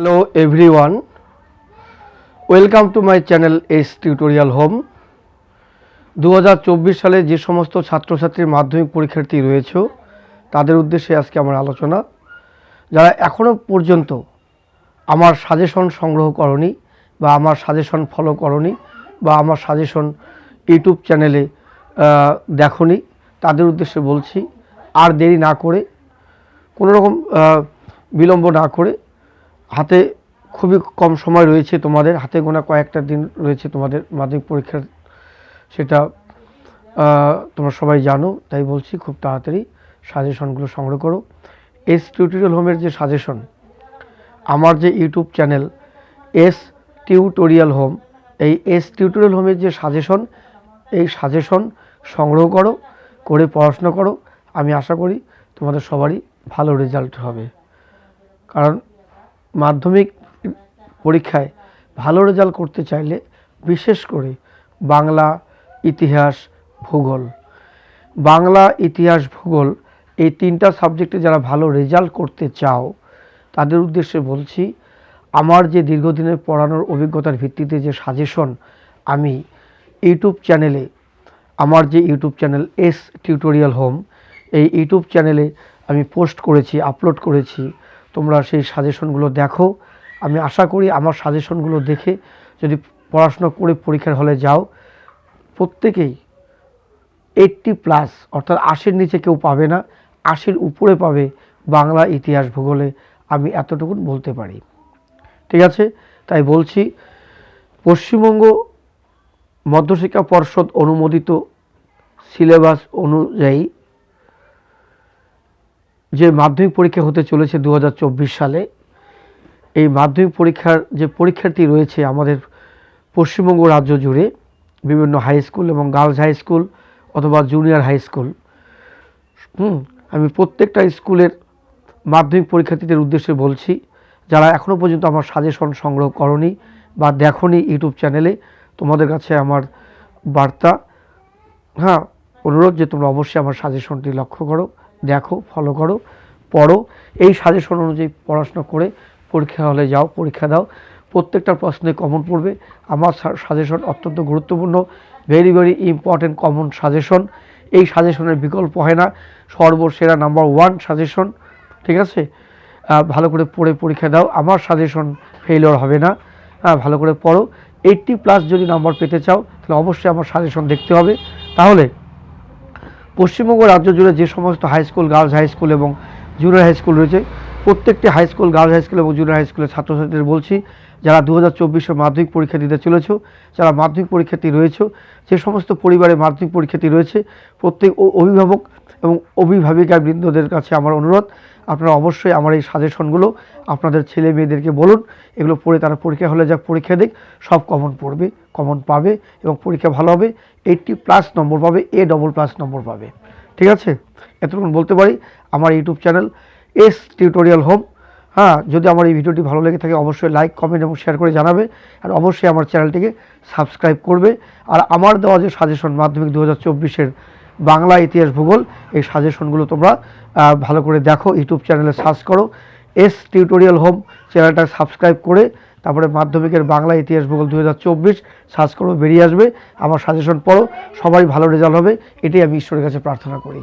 Hello everyone welcome to my channel S tutorial home দু হাজার চব্বিশ সালে যে সমস্ত ছাত্রছাত্রীর মাধ্যমিক পরীক্ষার্থী রয়েছে, তাদের উদ্দেশ্যে আজকে আমার আলোচনা। যারা এখনও পর্যন্ত আমার সাজেশন সংগ্রহ করনি বা আমার সাজেশন ফলো করনি বা আমার সাজেশন ইউটিউব চ্যানেলে দেখনি, তাদের উদ্দেশ্যে বলছি, আর দেরি না করে কোনো রকম বিলম্ব না করে হাতে খুবই কম সময় রয়েছে তোমাদের, হাতে গোনা কয়েকটা দিন রয়েছে তোমাদের মাধ্যমিক পরীক্ষার, সেটা তোমরা সবাই জানো, তাই বলছি খুব তাড়াতাড়ি সাজেশনগুলো সংগ্রহ করো। এস টিউটোরিয়াল হোমের যে সাজেশন, আমার যে YouTube channel, S tutorial home, এই এস টিউটোরিয়াল হোমের যে সাজেশন, এই সাজেশন সংগ্রহ করো, করে পড়াশোনা করো। আমি আশা করি তোমাদের সবারই ভালো রেজাল্ট হবে। কারণ মাধ্যমিক পরীক্ষায় ভালো রেজাল্ট করতে চাইলে বিশেষ করে বাংলা ইতিহাস ভূগোল। বাংলা ইতিহাস ভূগোল এই তিনটা সাবজেক্টে যারা ভালো রেজাল্ট করতে চাও, তাদের উদ্দেশ্যে বলছি, আমার যে দীর্ঘদিনের পড়ানোর অভিজ্ঞতার ভিত্তিতে যে সাজেশন আমি ইউটিউব চ্যানেলে, আমার যে YouTube channel S tutorial home এই ইউটিউব চ্যানেলে আমি পোস্ট করেছি আপলোড করেছি। তোমরা সেই সাজেশনগুলো দেখো। আমি আশা করি আমার সাজেশনগুলো দেখে যদি পড়াশোনা করে পরীক্ষার হলে যাও, প্রত্যেকেই এইটটি প্লাস অর্থাৎ আশির নিচে কেউ পাবে না, আশির উপরে পাবে বাংলা ইতিহাস ভূগোলে। আমি এতটুকু বলতে পারি। ঠিক আছে? তাই বলছি, পশ্চিমবঙ্গ মধ্যশিক্ষা পর্ষদ অনুমোদিত সিলেবাস অনুযায়ী যে মাধ্যমিক পরীক্ষা হতে চলেছে দু হাজার চব্বিশ সালে, এই মাধ্যমিক পরীক্ষার যে পরীক্ষার্থী রয়েছে আমাদের পশ্চিমবঙ্গ রাজ্য জুড়ে, বিভিন্ন হাই স্কুল এবং গার্লস হাই স্কুল অথবা জুনিয়র হাই স্কুল হুম, আমি প্রত্যেকটা স্কুলের মাধ্যমিক পরীক্ষার্থীদের উদ্দেশ্যে বলছি, যারা এখনও পর্যন্ত আমার সাজেশন সংগ্রহ করনি বা দেখনি ইউটিউব চ্যানেলে, তোমাদের কাছে আমার বার্তা হ্যাঁ অনুরোধ যে তোমরা অবশ্যই আমার সাজেশনটি লক্ষ্য করো। দেখো ফলো করো, পড়ো। এই সাজেশন অনুযায়ী পড়াশোনা করে পরীক্ষা হলে যাও, পরীক্ষা দাও। প্রত্যেকটা প্রশ্নে কমন পড়বে। আমার সাজেশন অত্যন্ত গুরুত্বপূর্ণ। Very very important common suggestion এই সাজেশনের বিকল্প হয় না। সর্বসেরা নাম্বার ওয়ান সাজেশন ঠিক আছে? ভালো করে পড়ে পরীক্ষা দাও। আমার সাজেশন ফেলিওর হবে না। হ্যাঁ ভালো করে পড়ো। এইট্টি প্লাস যদি নাম্বার পেতে চাও, তাহলে অবশ্যই আমার সাজেশন দেখতে হবে। তাহলে পশ্চিমবঙ্গ রাজ্য জুড়ে যে সমস্ত high school girls high school এবং জুনিয়র হাই স্কুল রয়েছে, প্রত্যেকটি high school girls high school এবং জুনিয়র হাই স্কুলের ছাত্রছাত্রীদের বলছি, যারা দু হাজার মাধ্যমিক পরীক্ষা দিতে চলেছ, যারা মাধ্যমিক পরীক্ষার্থী রয়েছে, যে সমস্ত পরিবারে মাধ্যমিক পরীক্ষার্থী রয়েছে, প্রত্যেক অভিভাবক এবং অভিভাবিকা বৃন্দদের কাছে আমার অনুরোধ আপনারা অবশ্যই আমার এই সাজেশনগুলো আপনাদের ছেলে মেয়েদেরকে বলুন। এগুলো পড়ে তারা পরীক্ষা হলে যাক, পরীক্ষা দিক। সব কমন পড়বে কমন পাবে এবং পরীক্ষা ভালো হবে। এইটটি প্লাস নম্বর পাবে এ ডবল প্লাস নম্বর পাবে। ঠিক আছে? এতক্ষণ বলতে পারি। আমার YouTube channel S tutorial home হ্যাঁ যদি আমার এই ভিডিওটি ভালো লেগে থাকে, অবশ্যই লাইক কমেন্ট এবং শেয়ার করে জানাবে। আর অবশ্যই আমার চ্যানেলটিকে সাবস্ক্রাইব করবে। আর আমার দেওয়া যে সাজেশন মাধ্যমিক দু হাজার চব্বিশের বাংলা ইতিহাস ভূগোল, এই সাজেশনগুলো তোমরা ভালো করে দেখো, ইউটিউব চ্যানেলে সার্চ করো। এস টিউটোরিয়াল হোম চ্যানেলটা সাবস্ক্রাইব করে, তারপরে মাধ্যমিকের বাংলা ইতিহাস ভূগোল দু হাজার চব্বিশ সার্চ করো, বেরিয়ে আসবে। আমার সাজেশন পড়ো সবাই ভালো রেজাল্ট হবে। এটাই আমি ঈশ্বরের কাছে প্রার্থনা করি।